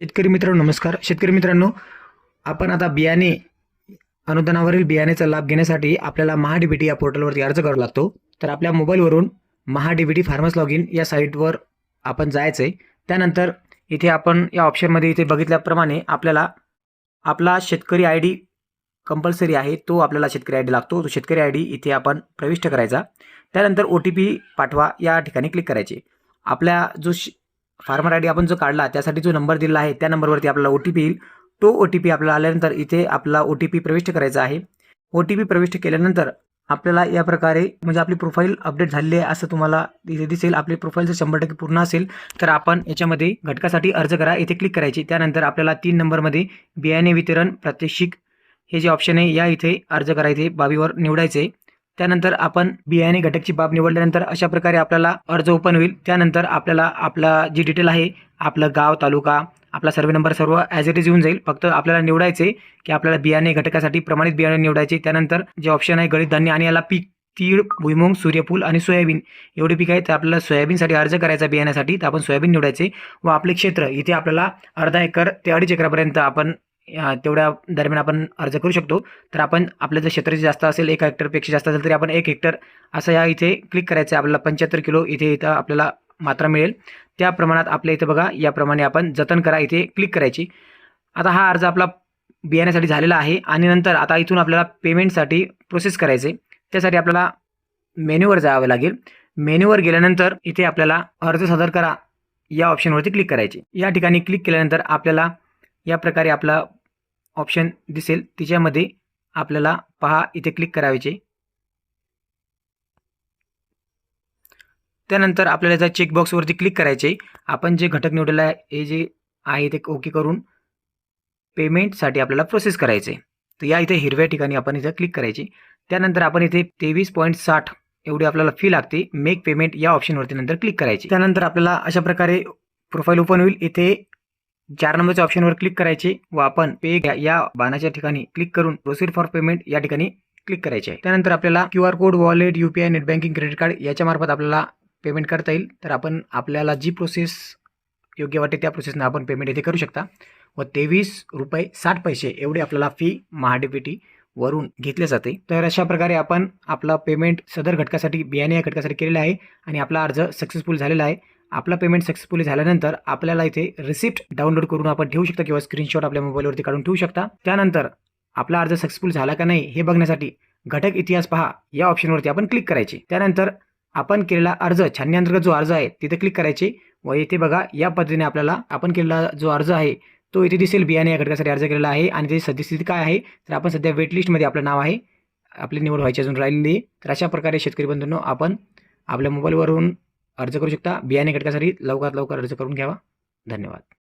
शेतकरी मित्रांनो नमस्कार. शेतकरी मित्रांनो आपण आता बियाणे अनुदानावरील बियाण्याचा लाभ घेण्यासाठी आपल्याला महाडीबीटी या पोर्टलवरती अर्ज करावा लागतो. तर आपल्या मोबाईलवरून महाडीबीटी फार्मर्स लॉग इन या साईटवर आपण जायचं आहे त्यानंतर इथे आपण या ऑप्शनमध्ये इथे बघितल्याप्रमाणे आपल्याला आपला शेतकरी आय डी कंपल्सरी आहे तो आपल्याला शेतकरी आय डी लागतो. तो शेतकरी आय डी इथे आपण प्रविष्ट करायचा. त्यानंतर ओ टी पी पाठवा या ठिकाणी क्लिक करायचे. आपल्या जो फार्मर आय डी आपण जो काढला त्यासाठी जो नंबर दिला आहे त्या नंबरवरती आपल्याला ओ टी पी येईल. तो ओ टी पी आपल्याला आल्यानंतर इथे आपला ओ टी पी प्रविष्ट करायचा आहे. ओ टी पी प्रविष्ट केल्यानंतर आपल्याला या प्रकारे म्हणजे आपली प्रोफाईल अपडेट झालेली आहे असं तुम्हाला इथे दिसेल. आपली प्रोफाईल जर शंभर टक्के पूर्ण असेल तर आपण याच्यामध्ये घटकासाठी अर्ज करा. इथे क्लिक करायची. त्यानंतर आपल्याला तीन नंबरमध्ये बियाणे वितरण प्रात्यक्षिक हे जे ऑप्शन आहे या इथे अर्ज करायचे बाबीवर निवडायचे. त्यानंतर आपण बियाणे घटकची बाब निवडल्यानंतर अशा प्रकारे आपल्याला अर्ज ओपन होईल. त्यानंतर आपल्याला आपला जी डिटेल आहे आपलं गाव तालुका आपला सर्वे नंबर सर्व ॲज इट इज येऊन जाईल. फक्त आपल्याला निवडायचे की आपल्याला बियाणे घटकासाठी प्रमाणित बियाणे निवडायचे. त्यानंतर जे ऑप्शन आहे गळीत धान्य आणि याला पीक तीळ भुईमुंग सूर्यफूल आणि सोयाबीन. एवढे पीक आहे तर आपल्याला सोयाबीनसाठी अर्ज करायचा बियाण्यासाठी. तर आपण सोयाबीन निवडायचे व आपले क्षेत्र इथे आपल्याला अर्धा एकर ते अडीच एकरापर्यंत आपण तेवढ्या दरम्यान आपण अर्ज करू शकतो. तर आपण आपलं जर क्षेत्र जे जास्त असेल एक हेक्टरपेक्षा जास्त असेल तरी आपण एक हेक्टर असं या इथे क्लिक करायचं आहे. आपल्याला पंच्याहत्तर किलो इथे इथं आपल्याला मात्रा मिळेल. त्या प्रमाणात आपल्या इथं बघा याप्रमाणे आपण जतन करा इथे क्लिक करायची. आता हा अर्ज आपला बियाण्यासाठी झालेला आहे आणि नंतर आता इथून आपल्याला पेमेंटसाठी प्रोसेस करायचे त्यासाठी आपल्याला मेन्यूवर जावं लागेल. मेन्यूवर गेल्यानंतर इथे आपल्याला अर्ज सादर करा या ऑप्शनवरती क्लिक करायचे. या ठिकाणी क्लिक केल्यानंतर आपल्याला या प्रकारे आपला ऑप्शन दिसेल. तिच्यामध्ये आपल्याला पहा इथे क्लिक करायचे. त्यानंतर आपल्याला त्या चेकबॉक्सवरती क्लिक करायचे आपण जे घटक निवडलेलं आहे हे जे आहे ते ओके करून पेमेंटसाठी आपल्याला प्रोसेस करायचे. तर या इथे हिरव्या ठिकाणी आपण इथं क्लिक करायची. त्यानंतर आपण इथे तेवीस पॉईंट साठ एवढी आपल्याला फी लागते. मेक पेमेंट या ऑप्शनवरती नंतर क्लिक करायची. त्यानंतर आपल्याला अशा प्रकारे प्रोफाईल ओपन होईल. इथे चार नंबरच्या ऑप्शनवर क्लिक करायचे व आपण पे या बाणाच्या ठिकाणी क्लिक करून प्रोसीड फॉर पेमेंट या ठिकाणी क्लिक करायचे. आहे त्यानंतर आपल्याला Q R code wallet U P I net banking credit card याच्या मार्फत आपल्याला पेमेंट करता येईल. तर आपण आपल्याला जी प्रोसेस योग्य वाटते त्या प्रोसेसनं आपण पेमेंट येथे करू शकता. व तेवीस रुपये साठ पैसे एवढी आपल्याला फी महाडीपीटी वरून घेतले जाते. तर अशा प्रकारे आपण आपला पेमेंट सदर घटकासाठी बियाणे या घटकासाठी केलेला आहे आणि आपला अर्ज सक्सेसफुल झालेला आहे. आपला पेमेंट सक्सेसफुली झाल्यानंतर आपल्याला इथे रिसिप्ट डाउनलोड करून आपण ठेवू शकता किंवा स्क्रीनशॉट आपल्या मोबाईलवरती काढून ठेवू शकता. त्यानंतर आपला अर्ज सक्सेसफुल झाला का नाही हे बघण्यासाठी घटक इतिहास पहा. या ऑप्शनवरती आपण क्लिक करायचे. त्यानंतर आपण केलेला अर्ज छाननीअंतर्गत जो अर्ज आहे तिथे क्लिक करायचे व इथे बघा या पद्धतीने आपल्याला आपण केलेला जो अर्ज आहे तो इथे दिसेल. बियाणे या घटकासाठी अर्ज केलेला आहे आणि त्याची सद्यस्थिती काय आहे? तर आपण सध्या वेट लिस्टमध्ये आपलं नाव आहे. आपली निवड व्हायची अजून राहिलेली तर अशा प्रकारे शेतकरी बंधूंनो आपण आपल्या मोबाईलवरून अर्ज करू शकता. बियाणे घटकासाठी लवकरात लवकर अर्ज करून घ्यावा. धन्यवाद.